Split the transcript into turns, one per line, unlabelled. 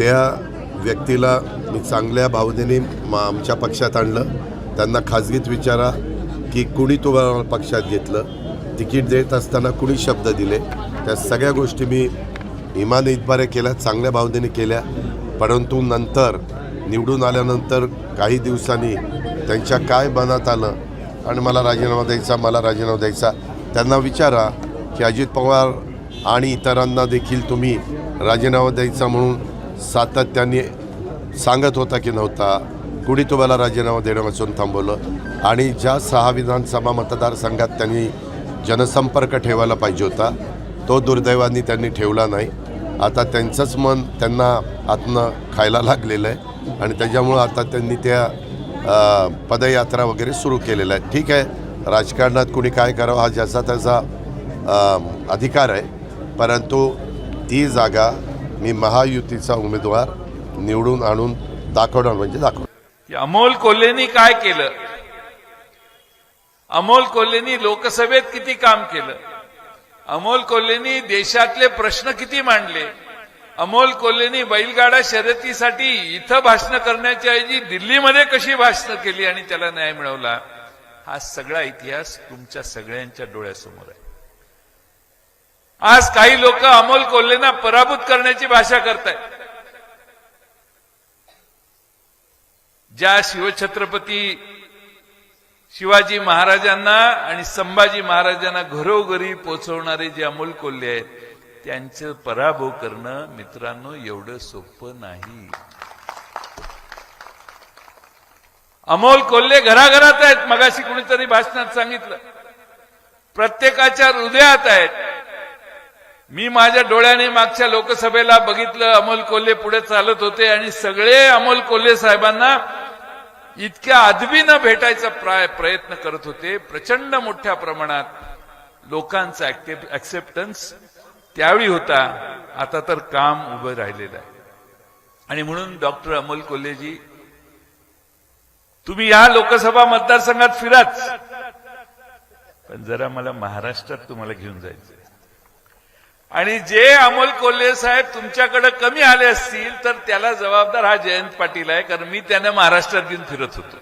त्या व्यक्तीला मी चांगल्या भावनेने म- आमच्या पक्षात आणलं. त्यांना खाजगीत विचारा की कुणी तुम्हाला पक्षात घेतलं. तिकीट देत असताना कुणी शब्द दिले. त्या सगळ्या गोष्टी मी इमान इतबारे केल्या चांगल्या भावनेने केल्या. परंतु नंतर निवडून आल्यानंतर काही दिवसांनी त्यांच्या काय मनात आलं आणि मला राजीनामा द्यायचा मला राजीनामा द्यायचा त्यांना विचारा की अजित पवार आणि इतरांना देखील तुम्ही राजीनामा द्यायचा म्हणून सातत्याने सांगत होता की नव्हता. कुणी तुम्हाला राजीनामा देण्यापासून थांबवलं. आणि ज्या सहा विधानसभा मतदारसंघात त्यांनी जनसंपर्क ठेवायला पाहिजे होता तो दुर्दैवाने त्यांनी ठेवला नाही. आता त्यांचंच मन त्यांना आतनं खायला लागलेलं आहे आणि त्याच्यामुळं आता त्यांनी त्या पदयात्रा वगैरे सुरू केलेल्या आहेत. ठीक आहे राजकारणात कुणी काय करावं हा ज्याचा त्याचा अधिकार आहे. परंतु ती जागा मी महायुतीचा उमेदवार निवडून आणून दाखवणार म्हणजे दाखवणार.
अमोल कोल्हेनी काय केलं? अमोल कोल्हेनी लोकसभेत किती काम केलं? अमोल कोल्हेनी देशातले प्रश्न किती मांडले? अमोल कोल्हेनी बैलगाडा शर्यतीसाठी इथं भाषण करण्याच्या ऐवजी दिल्लीमध्ये कशी भाषण केली आणि त्याला न्याय मिळवला? हा सगळा इतिहास तुमच्या सगळ्यांच्या डोळ्यासमोर आहे. आज काही लोक अमोल कोल्हेना पराभूत करण्याची भाषा करतायत. ज्या शिवछत्रपती शिवाजी महाराजांना आणि संभाजी महाराजांना घरोघरी पोचवणारे जे अमोल कोल्हे आहेत त्यांचं पराभव करणं मित्रांनो एवढं सोपं नाही. अमोल कोल्हे घराघरात आहेत मगाशी कुणीतरी भाषणात सांगितलं. प्रत्येकाच्या हृदयात आहेत. मी माझ्या डोळ्याने मागच्या लोकसभेला बघितलं अमोल कोल्हे पुढे चालत होते आणि सगळे अमोल कोल्हे साहेबांना इतक्या आदवीनं भेटायचा प्राय प्रयत्न करत होते. प्रचंड मोठ्या प्रमाणात लोकांचा ऍक्सेप्टन्स त्यावेळी होता. आता तर काम उभं राहिलेलं आहे. आणि म्हणून डॉक्टर अमोल कोल्हेजी तुम्ही या लोकसभा मतदारसंघात फिराच. पण जरा मला महाराष्ट्रात तुम्हाला घेऊन जायचं आणि जे अमोल कोल्हे साहेब तुमच्याकडे कमी आले असतील तर त्याला जबाबदार हा जयंत पाटील आहे कारण मी त्यांना महाराष्ट्रात घेऊन फिरत होतो.